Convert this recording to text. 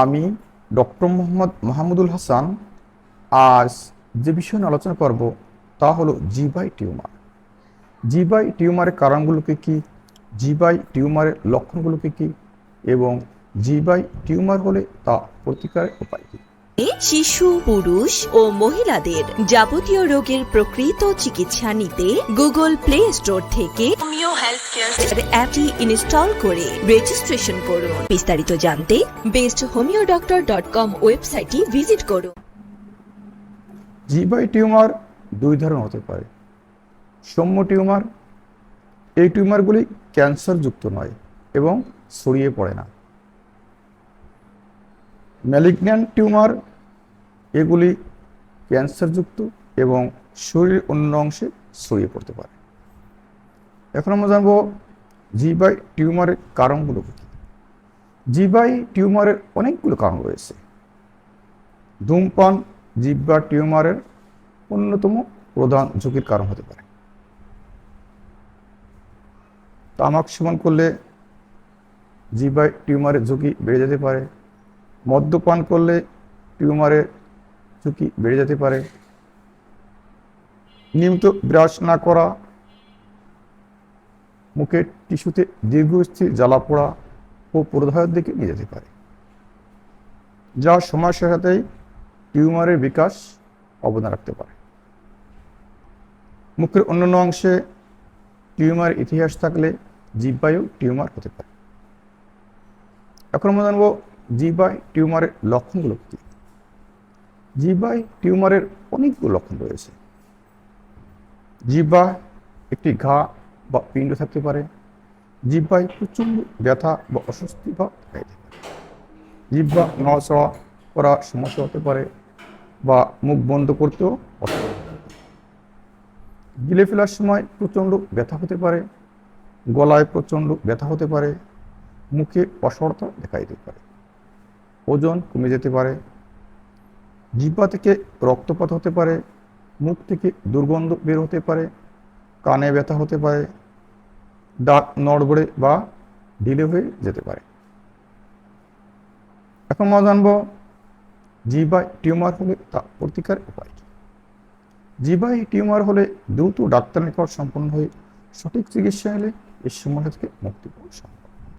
আমি ডক্টর মোহাম্মদ মাহমুদুল হাসান। আজ যে বিষয় নিয়ে আলোচনা করব তা হলো জিবাই টিউমার। জিবাই টিউমারের কারণগুলোকে কি? জিবাই টিউমারের লক্ষণগুলোকে কি? এবং জিবাই টিউমার হলে তা প্রতিকারের উপায় কি? শিশু পুরুষ ও মহিলাদের যাবতীয় রোগের প্রকৃত চিকিৎসা নিতে গুগল প্লে স্টোর থেকে হোমিও হেলথ কেয়ার অ্যাপটি ইনস্টল করে রেজিস্ট্রেশন করুন। বিস্তারিত জানতে best homeo doctor dot com ওয়েবসাইটটি ভিজিট করুন। জিবাই টিউমার দুই ধরনের হতে পারে। সৌম্য টিউমার এই টিউমারগুলি ক্যান্সারযুক্ত নয় এবং ছড়িয়ে পড়ে না। ম্যালিগন্যান্ট টিউমার, এগুলি ক্যান্সারযুক্ত এবং শরীরের অন্য অংশে ছড়িয়ে পড়তে পারে। এখন আমরা জানব জিবাই টিউমারের কারণগুলো কী? জিবাই টিউমারের অনেকগুলো কারণ রয়েছে। ধূমপান জিব্বা টিউমারের অন্যতম প্রধান ঝুঁকির কারণ হতে পারে। তামাক সেবন করলে জিব্বায় টিউমারের ঝুঁকি বেড়ে যেতে পারে। মদ্যপান করলে টিউমারের ঝুঁকি বেড়ে যেতে পারে। নিয়মিত ব্রাশ না করা মুখের টিস্যুতে দীর্ঘস্থির জ্বালা পোড়া ও প্রদাহের দিকে নিয়ে যেতে পারে। যা সময়ের সাথে সাথেই টিউমারের বিকাশ অবদান রাখতে পারে। মুখের অন্যান্য অংশে টিউমার ইতিহাস থাকলে জিব্বায়ও টিউমার হতে পারে। এখন আমরা জানব জিব্বাই টিউমারের লক্ষণগুলো কী? জিব্বাই টিউমারের অনেকগুলো লক্ষণ রয়েছে। জিব্বা একটি ঘা বা পিণ্ড থাকতে পারে। জিব্বায় প্রচণ্ড ব্যথা বা অস্বস্তি বা দিতে পারে। জিব্বা নড়াচড়া করা সমস্যা হতে পারে বা মুখ বন্ধ করতেও গিলে ফেলার সময় প্রচণ্ড ব্যথা হতে পারে। গলায় প্রচণ্ড ব্যথা হতে পারে। মুখে অসরতা দেখা দিতে পারে। ওজন কমে যেতে পারে, জিহ্বা থেকে রক্তপাত হতে পারে, মুখ থেকে দুর্গন্ধ বের হতে পারে, কানে ব্যথা হতে পারে, দাঁত নড়বড়ে বা ঢিলে হয়ে যেতে পারে। এখন আমরা জানব জিবাই টিউমার হলে তা প্রতিকার উপায় কি? জিবাই টিউমার হলে দ্রুত ডাক্তার নিকট সম্পন্ন হয়ে সঠিক চিকিৎসা এলে এই সমস্যা থেকে মুক্তি পাওয়া সম্ভব।